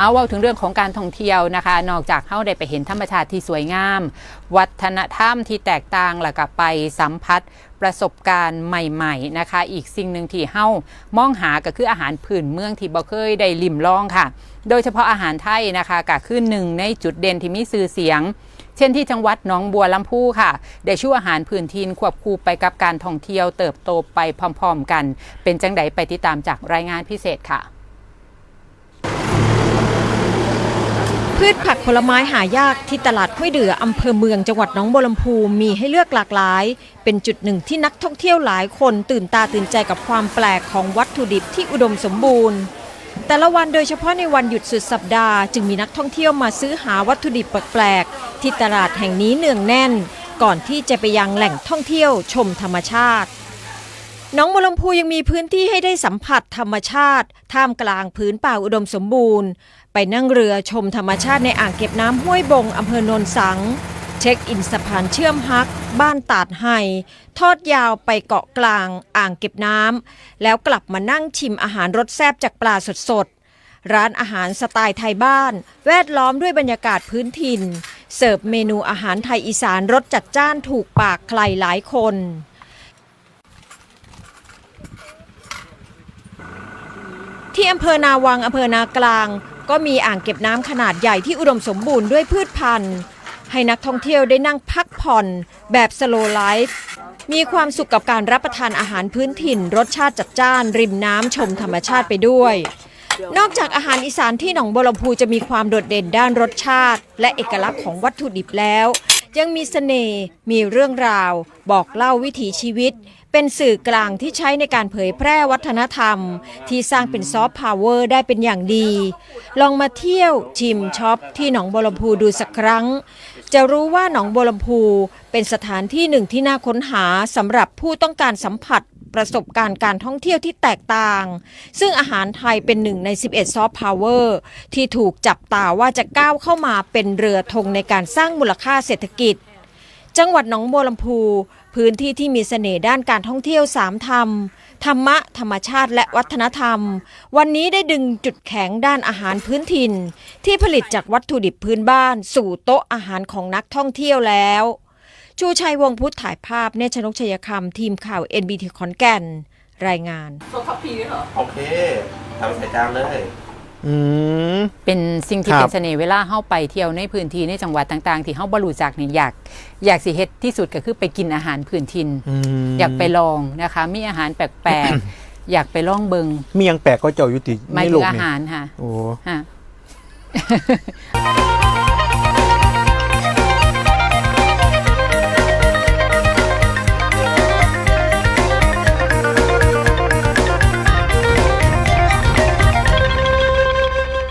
เอาว่าถึงเรื่องของการท่องเที่ยวนะคะ นอกจากเฮาได้ไปเห็นธรรมชาติที่สวยงาม วัฒนธรรมที่แตกต่างแล้วก็ไปสัมผัสประสบการณ์ใหม่ๆนะคะ อีกสิ่งหนึ่งที่เฮามองหาก็คืออาหารพื้นเมืองที่บ่เคยได้ลิมลองค่ะ โดยเฉพาะอาหารไทยนะคะก็คือหนึ่งในจุดเด่นที่มีชื่อเสียงเช่นที่จังหวัดหนองบัวลำพูค่ะ ได้ชื่ออาหารพื้นถิ่นควบคู่ไปกับการท่องเที่ยวเติบโตไปพร้อมๆกัน เป็นจังไดไปติดตามจากรายงานพิเศษค่ะ พืชผักผลไม้หายากที่ตลาดห้วยเดืออำเภอเมืองจังหวัดหนองบัวลำพูมีให้เลือกหลากหลาย เป็นจุดหนึ่งที่นักท่องเที่ยวหลายคนตื่นตาตื่นใจกับความแปลกของวัตถุดิบที่อุดมสมบูรณ์ แต่ละวันโดยเฉพาะในวันหยุดสุดสัปดาห์จึงมีนักท่องเที่ยวมาซื้อหาวัตถุดิบแปลกๆที่ตลาดแห่งนี้เนืองแน่น ก่อนที่จะไปยังแหล่งท่องเที่ยวชมธรรมชาติ น้องบัวลำพูยังมีพื้นที่ให้ได้สัมผัสธรรมชาติ ท่ามกลางพื้นป่าอุดมสมบูรณ์ ไปนั่งเรือชมธรรมชาติในอ่างเก็บน้ำห้วยบงอำเภอโนนสัง เช็คอินสะพานเชื่อมฮัก บ้านตาดไฮทอดยาวไปเกาะกลาง อ่างเก็บน้ำแล้วกลับมานั่งชิมอาหารรสแซ่บจากปลาสดๆ ร้านอาหารสไตล์ไทยบ้าน แวดล้อมด้วยบรรยากาศพื้นถิ่น เสิร์ฟเมนูอาหารไทยอีสานรสจัดจ้านถูกปากใครหลายคน ที่อำเภอนาวังอำเภอนากลาง ก็มีอ่างเก็บน้ำขนาดใหญ่ที่อุดมสมบูรณ์ด้วยพืชพันธุ์ ให้นักท่องเที่ยวได้นั่งพักผ่อนแบบสโลไลฟ์มีความสุขกับการรับประทานอาหารพื้นถิ่น รสชาติจัดจ้าน ริมน้ำชมธรรมชาติไปด้วย นอกจากอาหารอีสานที่หนองบัวลำพูจะมีความโดดเด่นด้านรสชาติ และเอกลักษณ์ของวัตถุดิบแล้ว ยังมีเสน่ห์มีเรื่องราว บอกเล่าวิถีชีวิต เป็นสื่อกลางที่ใช้ในการเผยแพร่วัฒนธรรม ที่สร้างเป็นซอฟต์พาวเวอร์ได้เป็นอย่างดี ลองมาเที่ยวชิมช็อปที่หนองบัวลำพูดูสักครั้ง จะรู้ว่าหนองบัวลำพูเป็นสถานที่หนึ่งที่น่าค้นหาสำหรับผู้ต้องการสัมผัส ประสบการณ์การท่องเที่ยวที่แตกต่าง ซึ่งอาหารไทยเป็นหนึ่งใน 11 ซอฟต์พาวเวอร์ ที่ถูกจับตาว่าจะก้าวเข้ามาเป็นเรือธงในการสร้างมูลค่าเศรษฐกิจ จังหวัดหนองบัวลำพู พื้นที่ที่มีเสน่ห์ด้านการท่องเที่ยวสามธรรม ธรรมะ ธรรมชาติและวัฒนธรรม วันนี้ได้ดึงจุดแข็งด้านอาหารพื้นถิ่น ที่ผลิตจากวัตถุดิบพื้นบ้าน สู่โต๊ะอาหารของนักท่องเที่ยวแล้ว ชูชัยวงศ์พุทธถ่ายภาพเนชนกชัยคำทีมข่าว NBT ขอนแก่น รายงานโอเคทำใส่จานเลย อืม เป็นสิ่งที่ครับเป็นเสน่ห์เวลาเฮาไปเที่ยวในพื้นที่ในจังหวัดต่างๆ ที่เฮาบ่รู้จักนี่อยาก อยากสิเฮ็ดที่สุดก็คือไปกินอาหารพื้นถิ่นอืม อยากไปลองนะคะ มีอาหารแปลกๆ อยากไปลองเบิงมียังแปลกก็เจ้ายุติหมายในถึโลงกอานี่หารค่ะโอ้ ฮะ